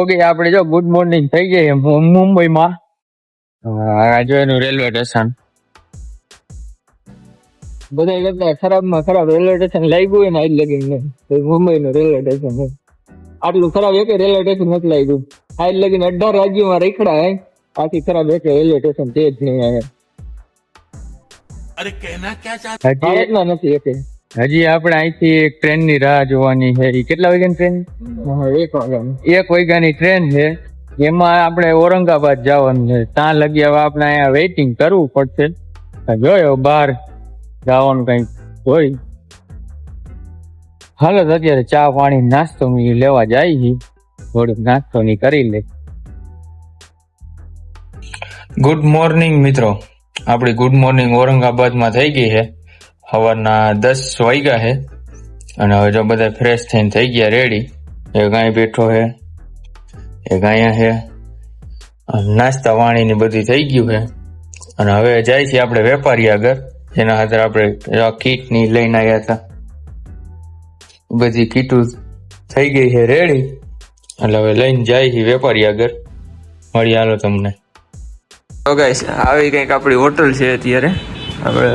Okay આપણે જો good morning થઈ ગઈ મુંબઈમાં. જો એનું રેલવે સ્ટેશન બધા કરતા ખરાબમાં ખરાબ રેલવે સ્ટેશન લાગ્યું એને આજ લગીન નહીં. મુંબઈનું રેલવે સ્ટેશન આટલું ખરાબ એક રેલવે સ્ટેશન નથી લાગ્યું. આજ લગીન અઢાર રાજ્યોમાં રેખડા હે. આથી ખરાબ એક રેલવે સ્ટેશન તે જ નહીં આવે અરે કહેના ક્યાં ભારતમાં નથી એકે. હજી આપણે અહીંથી એક ટ્રેનની રાહ જોવાની છે. એ કેટલા વાગ્યાની ટ્રેન? એક વાગ્યાની. એક વાગ્યાની ટ્રેન છે. એમાં આપણે ઔરંગાબાદ જવાનું છે. ત્યાં લગી હવે આપણે અહીંયા વેઇટિંગ કરવું પડશે. જોયો બહાર જવાનું કંઈક હોય. હાલો તો અત્યારે ચા પાણી નાસ્તો લેવા જાય છે. થોડુંક નાસ્તો ની કરી લે. ગુડ મોર્નિંગ મિત્રો. આપણી ગુડ મોર્નિંગ ઔરંગાબાદમાં થઈ ગઈ છે. સવારના દસ વાગ્યા છે અને હવે જો બધા ફ્રેશ થઈને થઈ ગયા રેડી એ ગાય બેઠો છે એ ગાયા છે નાસ્તા વાણીની બધી થઈ ગયું છે અને હવે જાય છે આપણે વેપારી આગળ. જેના હાથે આપણે કીટની લઈને આવ્યા હતા. બધી કીટું થઈ ગઈ છે રેડી એટલે હવે લઈને જાય છે વેપારી આગળ. મળી હાલો તમને. તો ગાઈસ આવી કંઈક આપણી હોટલ છે અત્યારે. આપણે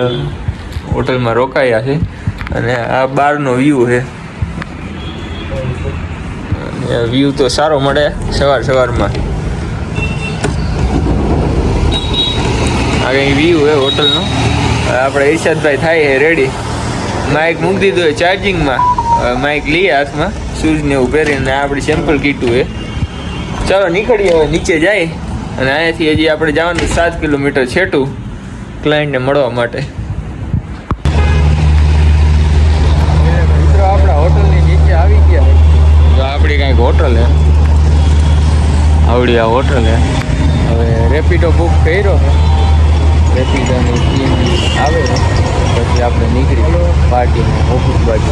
હોટલમાં રોકાયા છે અને આ બહારનો વ્યૂ છે. વ્યૂ તો સારો મળે સવાર સવારમાં. આ કંઈ વ્યૂ છે હોટલનો? આપણે ઈર્ષાદભાઈ થાય રેડી માઇક મૂકી દીધું હોય ચાર્જિંગમાં માઇક લઈએ હાથમાં. શૂઝ ને એવું પહેરીને આપણી સેમ્પલ કીટું છે. ચાલો નીકળીએ હવે, નીચે જાય. અને અહીંયાથી હજી આપણે જવાનું સાત કિલોમીટર છેટું ક્લાયન્ટને મળવા માટે. આ હોટલ. હવે રેપિડો બુક કર્યો છે. રેપિડોની ટીમ આવે પછી આપણે નીકળી પાર્ટીને ઓફિસ બાજુ.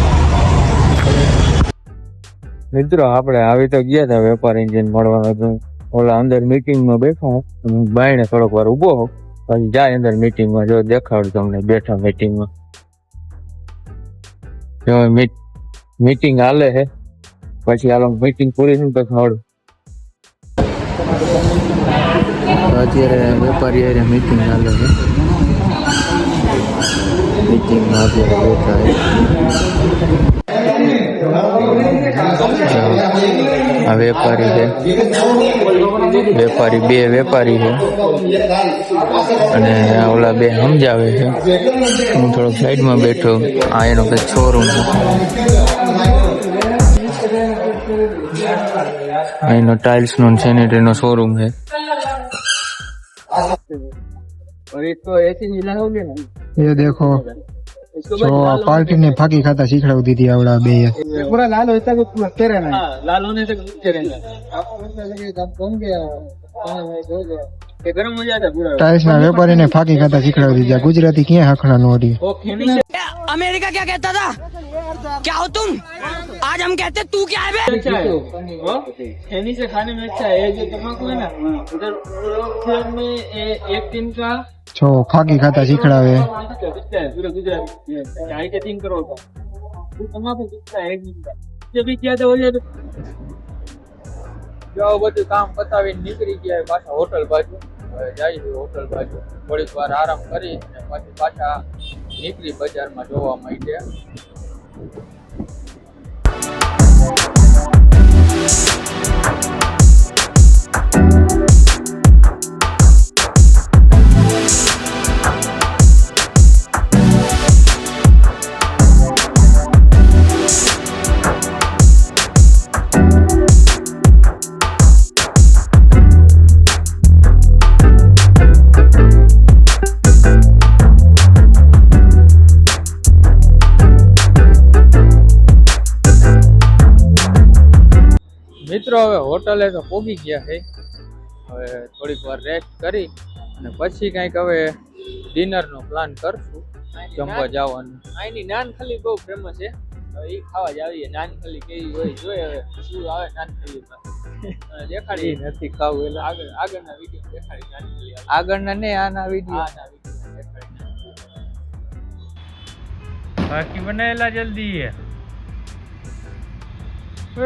મિત્રો, આપણે આવી તો ગયા હતા વેપાર એન્જિન મળવા હતું ઓલા અંદર મીટિંગમાં બેઠો હું. બાયણે થોડોક વાર ઊભો હોઉં. પછી જાય અંદર મીટિંગમાં જો દેખાડું તમને, બેઠા મીટિંગમાં જો મીટિંગ હાલે છે. પછી હાલો મીટિંગ પૂરી થઈને પછી અત્યારે વેપારી હારે મીટિંગ હાલે છે. મિટિંગમાં અત્યારે બેઠા આ વેપારી છે. વેપારી, બે વેપારી છે. અને ઓલા બે સમજાવે છે. હું થોડોક સાઈડમાં બેઠો, આ એનો કંઈક શોરૂમ છે. અહીંનો ટાઇલ્સ નો સેનેટરી નો શોરૂમ છે. और इसको ऐसी मिला हो गया ना ये देखो इसको जो पार्टी ने फाकी खाता सीखड़ा दी थी आवड़ा बे पूरा लाल होता है पूरा तेरा ना हाँ, लाल होने से नीचे रहेगा आपको पता लगे आप कौन गया हाँ, मैं जो गया ये गर्म हो जाता है पूरा टाइल्स ना व्यापारी ने फाकी खाता सीखड़ा दी थी गुजराती क्या हखड़ा नोड़ी वो खेनी से अमेरिका क्या कहता था क्या हो तुम आज हम कहते तू क्या है बे अच्छा है वो खेनी से खाने में अच्छा है ये जो तम्बाकू है ना उधर उधर में ए- एक दिन का जो फाकी खाता सीखड़ावे बिकता है पूरा गुजरात ये ढाई से तीन करोड़ का वो तम्बाकू बिकता है एक दिन का जब भी किया था बोलिए तो જો બધું કામ પતાવીને નીકળી ગયા પાછા હોટલ બાજુ હવે જાય હોટલ બાજુ. થોડીક વાર આરામ કરી અને પછી પાછા નીકળી બજારમાં જોવા માટે મિત્રો હવે હોટલે તો પોગી ગયા છે. હવે થોડીક વાર રેસ્ટ કરી અને પછી કંઈક હવે ડિનરનો પ્લાન કરશું. જમવા જવાનું. અહીંની નાન ખલી બહુ ફેમસ છે. હવે એ ખાવા જ આવીએ. નાન ખલી કેવી હોય જોઈએ હવે શું આવે નાન ખલીમાં દેખાડી. નથી ખાવું એટલે આગળ આગળના વીડિયો દેખાડી નાન ખલી આગળના ને આના વીડિયો આના વીડિયો દેખાડી બાકી બનાવેલા જલ્દી હે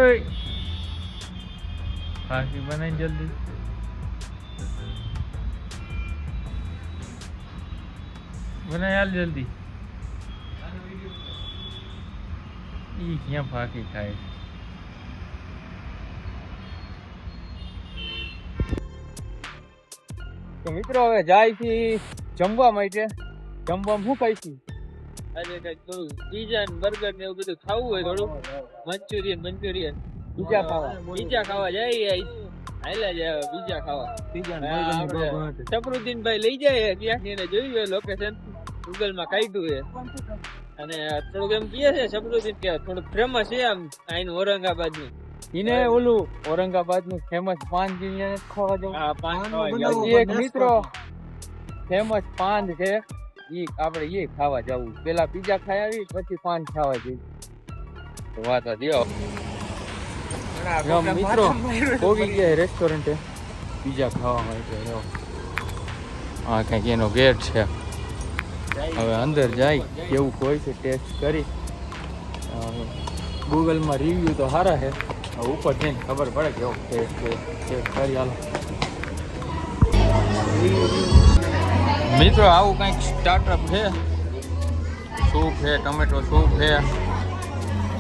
ઓય. ફાંકી બનાવી જલ્દી. બનાવી હાલ જલ્દી. ઈ ક્યાં ફાકી ખાય? છે? તો મિત્રો હવે જાય છે જમવા માટે. જમવા હું કઈ છું? આજે કંઈક થોડું પીઝા ને બર્ગર ને એવું બધું ખાવું હોય થોડું. Manchurian Manchurian. પીઝા ખાવા. બીજા ખાવા જાય હાલ્યા જાય બીજા ખાવા. સફરુદ્દીન ભાઈ લઈ જાય ત્યાં એને જોયું લોકેશન ગૂગલમાં કાઢ્યું છે. અને થોડુંક એમ કહે છે સફરુદ્દીન કે થોડુંક ફેમસ છે આમ આઈનું ઔરંગાબાદનું એને ઓલું ઔરંગાબાદનું ફેમસ પાન જીને ખાવા જવું. હા પાન એક મિત્રો. ફેમસ પાન છે. ઈ આપણે એ ખાવા જવું. પેલા પીઝા ખાઈ આવી પછી પાન ખાવા જઈએ. વાત દ્યો મિત્રો પોગી ગયા રેસ્ટોરન્ટે પીઝા ખાવા માટે આ કંઈક એનો ગેટ છે. હવે અંદર જાય કેવું કોઈ છે ટેસ્ટ કરી. ગૂગલમાં રિવ્યુ તો સારા છે. ઉપર જઈને ખબર પડે કેવો ટેસ્ટ ટેસ્ટ કરી હાલો. મિત્રો આવું કંઈક સ્ટાર્ટઅપ છે. સૂપ છે ટમેટો સૂપ છે?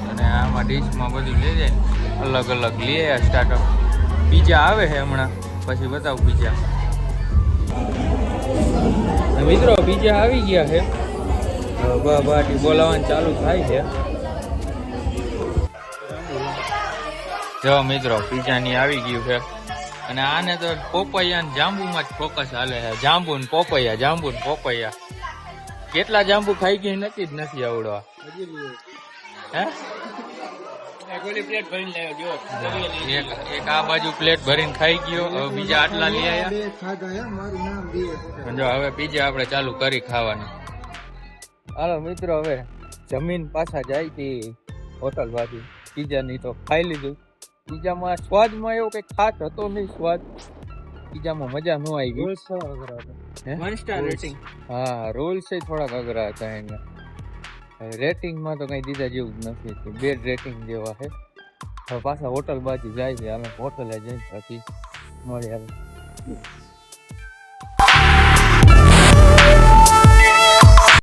અને આમાં ડીશમાં બધું લઈ જાય. અલગ અલગ લે સ્ટાર્ટઅપ બીજા આવે છે હમણાં. પછી બતાવું બીજા મિત્રો બીજા આવી ગયા છે. બાટી બોલાવવાનું ચાલુ થાય છે. જો મિત્રો પીઝાની આવી ગયું છે. અને આને તો પોપૈયા ને જાંબુમાં જ ફોકસ હાલે છે. જાંબુ ને પોપૈયા, જાંબુ ને પોપૈયા. કેટલા જાંબુ ખાઈ ગઈ નથી જ નથી આવડવા. હે? એક એક આ બાજુ પ્લેટ ભરીને ખાઈ ગયો હવે બીજા આટલા લઈ જો હવે બીજા આપણે ચાલુ કરી ખાવાનું. હાલો મિત્રો હવે જમીન પાછા જાય તી હોટલ બાજુ. પીઝાની તો ખાઈ લીધું. પીઝામાં સ્વાદમાં એવો કઈ ખાસ હતો નહીં સ્વાદ. પીઝામાં મજા ન આવી. ગઈ હા? રૂલ્સ. છે થોડાક અઘરા હતા એના. રેટિંગમાં તો કંઈ દીધા જેવું જ નથી બેડ રેટિંગ જેવા છે. પાછા હોટલ બાજુ જાય છે. અમે હોટલે જઈ પછી મળ્યા